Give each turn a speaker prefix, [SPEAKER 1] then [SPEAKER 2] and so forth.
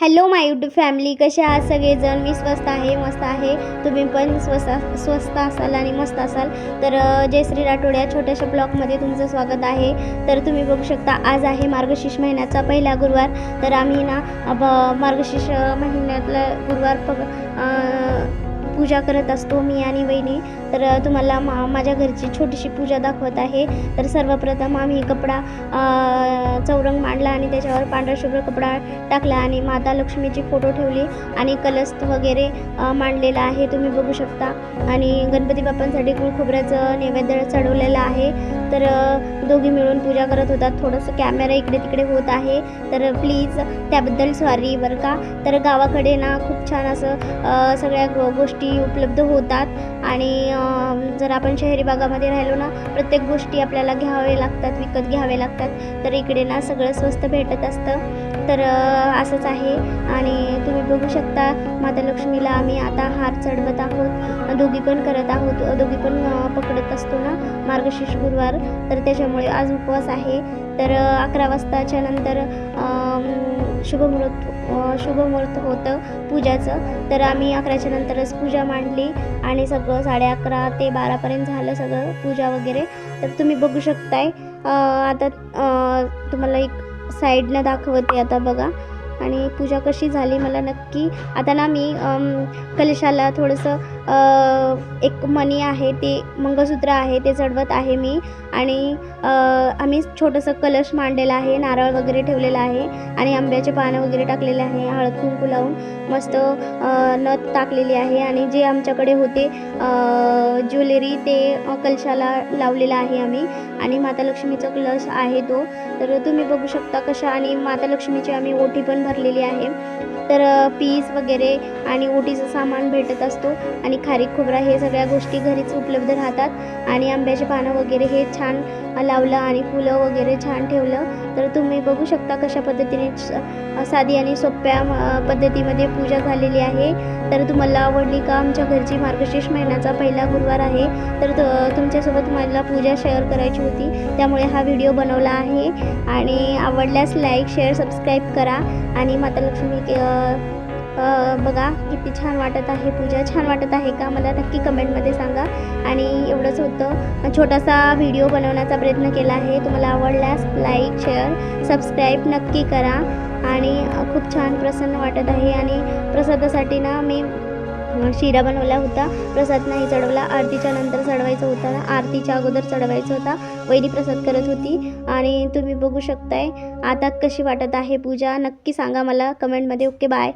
[SPEAKER 1] Hello माय YouTube family. कसे आहात सगळेजण? मी स्वस्त आहे मस्त आहे. तुम्ही पण स्वस्त स्वस्त असाल आणि मस्त असाल. तर जयश्री राठोड या छोट्याशा ब्लॉगमध्ये तुमचं स्वागत आहे. तर तुम्ही बघू शकता आज आहे मार्गशीर्ष महिन्याचा पहिला गुरुवार. तर आम्ही ना ब- मार्गशीर्ष महिन्यातला गुरुवार पग पूजा करत असतो मी आणि वहिनी. तर तुम्हाला मा माझ्या घरची छोटीशी पूजा दाखवत आहे. तर सर्वप्रथम आम्ही कपडा चौरंग मांडला आणि त्याच्यावर पांढरा शुभ्र कपडा टाकला आणि माता लक्ष्मीची फोटो ठेवली आणि कलश वगैरे मांडलेला आहे. तुम्ही बघू शकता. आणि गणपती बाप्पांसाठी गुळ खोबऱ्याचं नैवेद्य चढवलेलं आहे. तर दोघी मिळून पूजा करत होतात. थोडंसं कॅमेरा इकडे तिकडे होत आहे. तर प्लीज त्याबद्दल सॉरी बरं का. तर गावाकडे ना खूप छान असं सगळ्या गोष्टी गोष्टी उपलब्ध होतात. आणि जर आपण शहरी भागामध्ये राहिलो ना प्रत्येक गोष्टी आपल्याला घ्यावे लागतात विकत घ्यावे लागतात. तर इकडे ना सगळं स्वस्त भेटत असतं. तर असंच आहे. आणि तुम्ही बघू शकता माता लक्ष्मीला आम्ही आता हार चढवत आहोत. दोघी पण करत आहोत. दोघी पण पकडत असतो ना मार्गशीर्ष गुरुवार. तर त्याच्यामुळे आज उपवास आहे. तर अकरा वाजताच्या नंतर शुभमुहूर्त शुभ शुभमुहूर्त होतं पूजाचं. तर आम्ही अकराच्या नंतरच पूजा मांडली आणि सगळं साडे अकरा ते बारापर्यंत झालं सगळं पूजा वगैरे. तर तुम्ही बघू शकताय आता तुम्हाला एक साईडनं दाखवते आता बघा. आणि पूजा कशी झाली मला नक्की आता ना मी कलशाला थोडंसं एक मणी आहे ते मंगळसूत्र आहे ते चढवत आहे मी. आणि आम्ही छोटंसं कलश मांडलेला आहे नारळ वगैरे ठेवलेला आहे आणि आंब्याचे पानं वगैरे टाकलेले आहे हळद कुंकू लावून मस्त नथ टाकलेली आहे. आणि जे आमच्याकडे होते ज्वेलरी ते कलशाला लावलेलं आहे आम्ही. आणि माता लक्ष्मीचा कलश आहे तो. तर तुम्ही बघू शकता कशा आणि माता लक्ष्मीची आम्ही ओटी पण भरलेली आहे. तर पीस वगैरे आणि ओटीचं सामान भेटत असतो आणि खारीक खोबरा हे सगळ्या गोष्टी घरीच उपलब्ध राहतात. आणि आंब्याचे पानं वगैरे हे छान लावलं आणि फुलं वगैरे छान ठेवलं. तर तुम्ही बघू शकता कशा पद्धतीने स- साधी आणि सोप्या पद्धतीमध्ये पूजा झालेली आहे. तर तुम्हाला आवडली का आमच्या घरची मार्गशीर्ष महिन्याचा पहिला गुरुवार आहे तर त- तुमच्यासोबत मला पूजा शेअर करायची होती. त्यामुळे हा व्हिडिओ बनवला आहे. आणि आवडल्यास लाईक शेअर सबस्क्राईब करा. आणि माता लक्ष्मी के- बघा किती छान वाटत आहे पूजा. छान वाटत आहे का? मला नक्की कमेंटमध्ये सांगा. आणि एवढंच होतं. छोटासा व्हिडिओ बनवण्याचा प्रयत्न केला आहे. तुम्हाला आवडल्यास लाईक शेअर सबस्क्राईब नक्की करा. आणि खूप छान प्रसन्न वाटत आहे. आणि प्रसादासाठी ना मी शिरा बनवला होता. प्रसाद नाही चढवला. आरतीच्या नंतर चढवायचा होता आरतीच्या अगोदर चढवायचा होता. वैरी प्रसाद करत होती. आणि तुम्ही बघू शकताय. आता कशी वाटत आहे पूजा? नक्की सांगा मला कमेंटमध्ये. Okay bye.